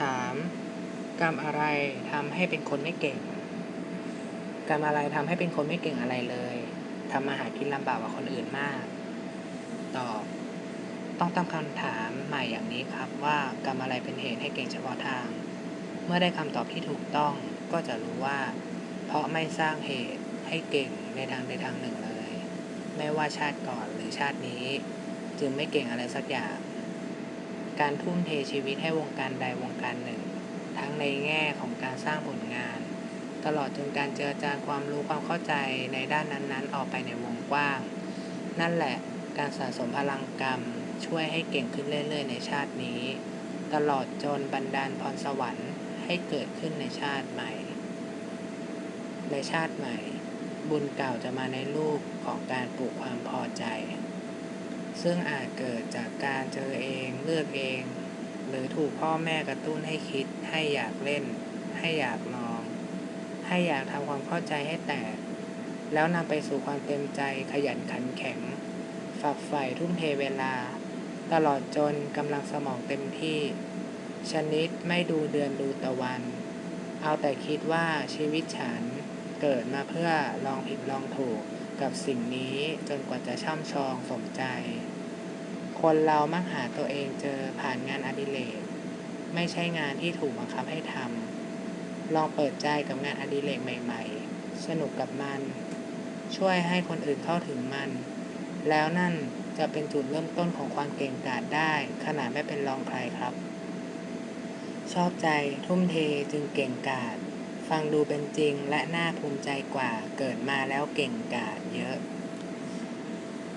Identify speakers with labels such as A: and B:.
A: ถาม กรรมอะไรทำให้เป็นคนไม่เก่ง กรรมอะไรทำให้เป็นคนไม่เก่งอะไรเลยทำมาหากินลำบากกว่าคนอื่นมาก ตอบ ต้องตั้งคำถามใหม่อย่างนี้ครับว่ากรรมอะไรเป็นเหตุให้เก่งเฉพาะทาง เมื่อได้คำตอบที่ถูกต้องก็จะรู้ว่า เพราะไม่สร้างเหตุให้เก่งในทางใดทางหนึ่งเลย ไม่ว่าชาติก่อนหรือชาตินี้ จึงไม่เก่งอะไรสักอย่าง การทุ่มเทชีวิตให้วงการใดวงการหนึ่ง ทั้งในแง่ของการสร้างผลงาน ตลอดจนการเจอจานความรู้ความเข้าใจในด้านนั้นๆ ออกไปในวงกว้าง นั่นแหละการสะสมพลังกรรมช่วยให้เก่งขึ้นเรื่อยๆ ในชาตินี้ ตลอดจนบันดาลพรสวรรค์ให้เกิดขึ้นในชาติใหม่ ในชาติใหม่ บุญเก่าจะมาในรูปของการปลูกความพอใจ ซึ่งอาจเกิดจากการเจอเองเลือกเอง หรือถูกพ่อแม่กระตุ้นให้คิด ให้อยากเล่น ให้อยากลอง ให้อยากทำความเข้าใจให้แตก แล้วนำไปสู่ความเต็มใจขยันขันแข็ง ฝักใฝ่ทุ่มเทเวลา ตลอดจนกำลังสมองเต็มที่ ชนิดไม่ดูเดือนดูตะวัน เอาแต่คิดว่าชีวิตฉัน เกิดมาเพื่อลองผิดลองถูกกับสิ่งนี้จนกว่าจะช่ำชองสมใจ คนเรามักหาตัวเองเจอผ่านงานอดิเรกไม่ใช่งานที่ถูกบังคับให้ทำลองเปิดใจกับงานอดิเรกใหม่ ๆ สนุกกับมัน ช่วยให้คนอื่นเข้าถึงมัน แล้วนั่นจะเป็นจุดเริ่มต้นของความเก่งกาจได้ขนาดไม่เป็นรองใครครับ ชอบใจทุ่มเทจึงเก่งกาจ ฟังดูเป็นจริงและน่าภูมิใจกว่าเกิดมาแล้วเก่งกาจเยอะ